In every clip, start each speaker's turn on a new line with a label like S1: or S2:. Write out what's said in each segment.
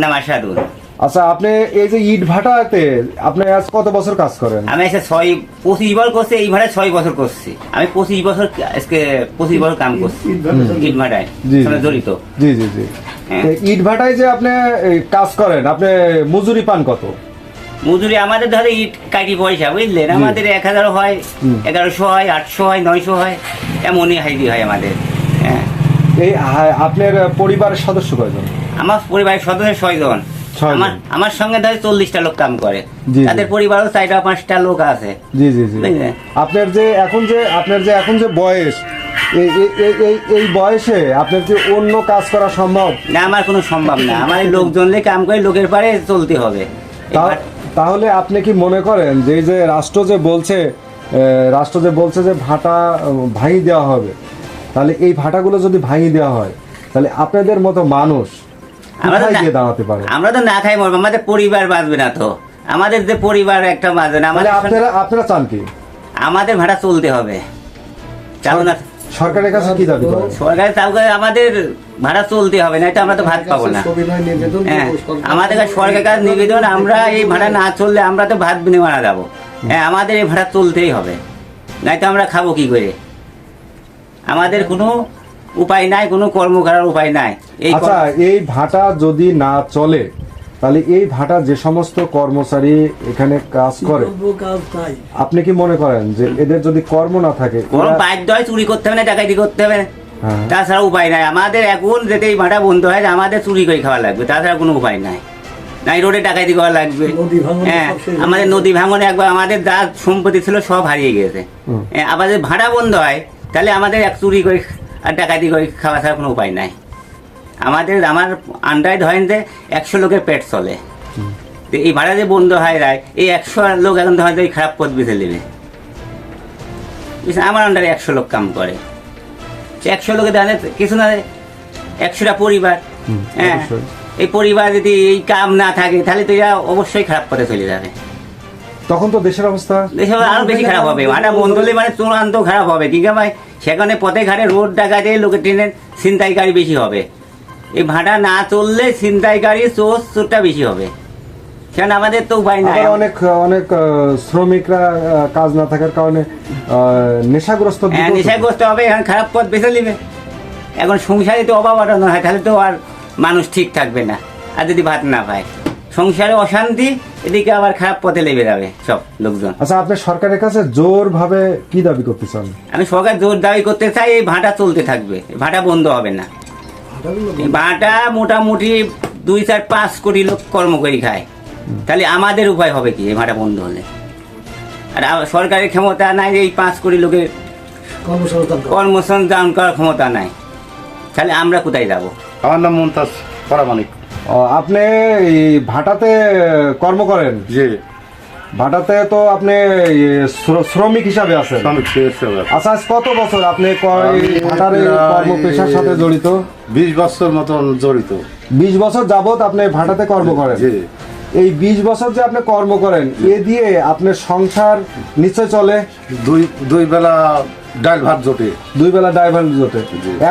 S1: নাম আশাদুল
S2: আচ্ছা আপনি এই যে ইট ভাটাতে আপনি আজ কত বছর কাজ করেন?
S1: আমি এসে ছয় পঁচিশ বছর করছি এই ভাড়ায় ছয় বছর করছি। আমি পঁচিশ বছর আজকে পঁচিশ বছর কাম করছি ইট
S2: জি।
S1: জড়িত।
S2: জি জি জি।
S1: হ্যাঁ।
S2: ইট ভাটায় যে আপনি কাজ করেন আপনি মজুরি পান কত?
S1: মজুরি আমাদের ধরে ইট কাটি পয়সা বুঝলেন? আমাদের এক হাজার হয় এগারোশো হয় আটশো হয় নয়শো হয় এমনই হাইদি হয় আমাদের। হ্যাঁ।
S2: এই হ্যাঁ, আপনার পরিবারের সদস্য কয়জন?
S1: আমার পরিবারের সদস্য ছয়জন। আমার আমার সঙ্গে ধরে চল্লিশটা লোক কাম করে। তাদের পরিবারও চারটা পাঁচটা লোক আছে।
S2: জি জি জি। আপনার যে এখন যে আপনার যে এখন যে বয়স এই এই- এই- বয়সে আপনার কি অন্য কাজ করা সম্ভব?
S1: না আমার কোনো সম্ভব না। আমার এই লোকজনলে কাম করে লোকের পারে চলতে হবে।
S2: তাহলে আপনি কি মনে করেন যে এই যে রাষ্ট্র যে বলছে রাষ্ট্র যে বলছে যে ভাটা ভাঙি দেওয়া হবে তাহলে এই ভাটাগুলো যদি ভাঙি দেওয়া হয় তাহলে আপনাদের মতো মানুষ
S1: আমরা তো না-
S2: গিয়ে দাঁড়াতে পারে?
S1: আমরা তো না খাই মরবো আমাদের পরিবার বাঁচবে না তো। আমাদের যে পরিবার একটা বাঁচবে না আমাদের
S2: আপনারা আপনারা চান কি?
S1: আমাদের ভাড়া চলতে হবে। চালু না
S2: সরকারের কাছে কি দাবি করেন?
S1: সরকারের আমাদের ভাড়া চলতে হবে না এটা আমরা তো ভাত পাবো না। হ্যাঁ আমাদের কাছে সরকারের কাছে নিবেদন আমরা এই ভাড়া না চললে আমরা তো ভাত বিনে মারা যাব। হ্যাঁ আমাদের এই ভাড়া চলতেই হবে। নাই তো আমরা খাব কি করে? আমাদের কোনো উপায় নাই কোনো কর্ম করার উপায় নাই। এই
S2: আচ্ছা এই ভাটা যদি না চলে তাহলে এই ভাটা যে সমস্ত কর্মচারী এখানে কাজ করে আপনি কি মনে করেন যে এদের যদি কর্ম না থাকে
S1: বাধ্য হয় চুরি করতে হবে না ডাকাতি করতে হবে
S2: হ্যাঁ।
S1: তাছাড়া উপায় নাই। আমাদের এখন যেতে এই ভাড়া বন্ধ হয় আমাদের চুরি করে খাওয়া লাগবে। তাছাড়া কোনো উপায় নাই। নাই রোডে ডাকাতি করা লাগবে। হ্যাঁ আমাদের নদী ভাঙনে একবার আমাদের যা সম্পত্তি ছিল সব হারিয়ে গেছে।
S2: হুম।
S1: হ্যাঁ, আবার যদি ভাড়া বন্ধ হয় তাহলে আমাদের এক চুরি করে আর ডাকাতি করে খাওয়া ছাড়া কোনো উপায় নাই। আমাদের আমার আন্ডারে ধরেন যে একশো লোকের পেট চলে। তো এই ভাড়া যে বন্ধ হয় রায় এই একশো লোক এখন ধরেন এই খারাপ পথ বেছে নেবে। আমার আন্ডারে একশো লোক কাম করে। একশো লোকে দাঁড়ে কিছু না একশোটা পরিবার। হ্যাঁ এই পরিবার যদি এই কাম না থাকে তাহলে তো এরা অবশ্যই খারাপ পথে চলে যাবে।
S2: তখন তো দেশের অবস্থা
S1: দেশের আরও বেশি খারাপ হবে। বন্ধ হলে মানে চূড়ান্ত খারাপ হবে। আছে ভাই? সেখানে পথে ঘাটে রোড ডাকাতে লোকের ট্রেনের ছিনতাইকারী বেশি হবে। এই ভাড়া না চললে ছিনতাইকারী চোর চোরটা বেশি হবে। সেখানে আমাদের তো উপায় নাই।
S2: অনেক অনেক শ্রমিকরা কাজ না থাকার কারণে নেশাগ্রস্ত
S1: হ্যাঁ
S2: দিকেও
S1: নেশা করতে হবে এখন খারাপ পথ বেছে নেবে। এখন সংসারে তো অভাব অটানো হয় তাহলে তো আর মানুষ ঠিক থাকবে না। আর যদি ভাত না পায় সংসারে অশান্তি এদিকে আবার খারাপ পথে লেগে যাবে সব লোকজন।
S2: আচ্ছা আপনি সরকারের কাছে জোর ভাবে কি দাবি করতে চান?
S1: আমি সরকার জোর দাবি করতে চাই এই ভাটা চলতে থাকবে। ভাটা বন্ধ হবে না। এই ভাটা মোটামুটি দুই চার পাঁচ কোটি লোক কর্ম করে খায় তাহলে আমাদের উপায় হবে কি এই ভাটা বন্ধ হলে? আর সরকারের ক্ষমতা নাই এই পাঁচ কোটি লোকের
S3: কর্মসংস্থান করা।
S1: করার ক্ষমতা নাই। তাহলে আমরা কোথায় যাব?
S4: আমার নাম মুমতাজ পরামানিক
S2: আপনি এই ভাটাতে কর্ম করেন?
S4: জি।
S2: ভাটাতে তো আপনি শ্রমিক হিসাবে আছেন। আচ্ছা কত বছর আপনি ভাটার কর্ম পেশার সাথে জড়িত?
S4: বিশ বছর মতন জড়িত।
S2: বিশ বছর যাবত আপনি ভাটাতে কর্ম করেন?
S4: জি।
S2: এই বিশ বছর যে আপনি কর্ম করেন এ দিয়ে আপনার সংসার নিশ্চয় চলে?
S4: দুই দুই বেলা ডাল ভাত জোটে।
S2: দুই বেলা ড্রাইভার জোটে।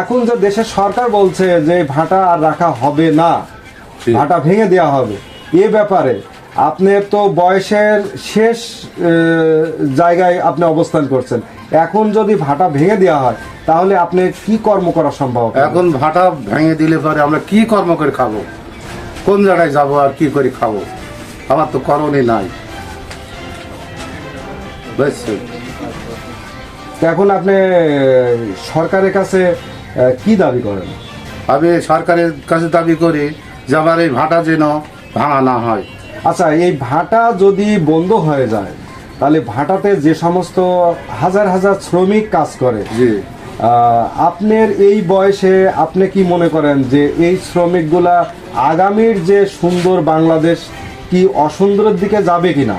S2: এখন যে দেশের সরকার বলছে যে ভাটা আর রাখা হবে না। ভাটা ভেঙে দেওয়া হবে। এ ব্যাপারে আপনি তো বয়সের শেষ জায়গায় আপনি অবস্থান করছেন। এখন যদি ভাটা ভেঙে দেওয়া হয় তাহলে আপনি কি কর্ম করা সম্ভব?
S4: এখন ভাটা ভেঙে দিলে পরে আমরা কি কর্ম করে খাব? কোন জায়গায় যাব আর কি করে খাব? আমার তো করণই নাই। বুঝছেন?
S2: এখন আপনি সরকারের কাছে কি দাবি করেন?
S4: আমি সরকারের কাছে দাবি করি যে আমার এই ভাটা যেন ভাঙা না হয়।
S2: আচ্ছা এই ভাটা যদি বন্ধ হয়ে যায় তাহলে ভাটাতে যে সমস্ত হাজার হাজার শ্রমিক কাজ করে
S4: জি।
S2: আপনার এই বয়সে আপনি কি মনে করেন যে এই শ্রমিকগুলা আগামীর যে সুন্দর বাংলাদেশ কি অসুন্দরের দিকে যাবে কিনা?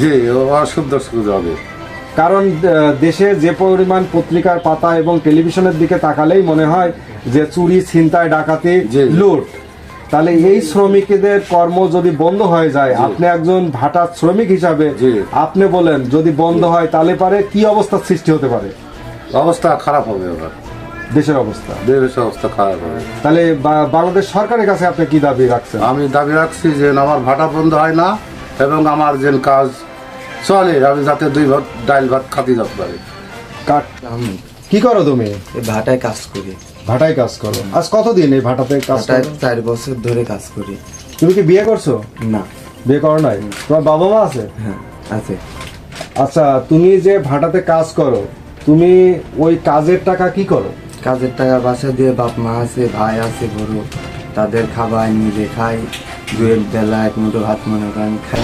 S4: জি শুদ্ধ হবে
S2: কারণ দেশে যে পরিমাণ পত্রিকার পাতা এবং টেলিভিশনের দিকে তাকালেই মনে হয় যে চুরি ছিনতাই ডাকাতি। লুট। তাহলে এই শ্রমিকদের কর্ম যদি বন্ধ হয়ে যায় আপনি একজন ভাটার শ্রমিক হিসাবে। আপনি বলেন যদি বন্ধ হয় তাহলে পারে কি অবস্থার সৃষ্টি হতে পারে?
S4: অবস্থা খারাপ হবে এবার
S2: দেশের অবস্থা।
S4: দেশের অবস্থা খারাপ হবে।
S2: তাহলে বা- বাংলাদেশ সরকারের কাছে আপনি কি দাবি রাখছেন?
S4: আমি দাবি রাখছি যে আমার ভাটা বন্ধ হয় না এবং আমার যে কাজ চলে আমি যাতে দুই ভাত ডাইল ভাত খাতে যেতে পারি
S2: কাট কি করো তুমি?
S5: এই ভাটায় কাজ করি।
S2: ভাটায় কাজ করো। আজ কতদিন এই ভাটাতে কাজ করো?
S5: চার বছর ধরে কাজ করি।
S2: তুমি কি বিয়ে করছ?
S5: না।
S2: বিয়ে করো নাই? তোমার বাবা মা আছে?
S5: হ্যাঁ আছে।
S2: আচ্ছা তুমি যে ভাটাতে কাজ করো তুমি ওই কাজের টাকা কি করো?
S5: কাজের টাকা বাসা দিয়ে বাপ মা আছে ভাই আছে বড় তাদের খাবার নিজে খাই দুয়ের বেলা এক মুঠো ভাত মনে করেন খাই।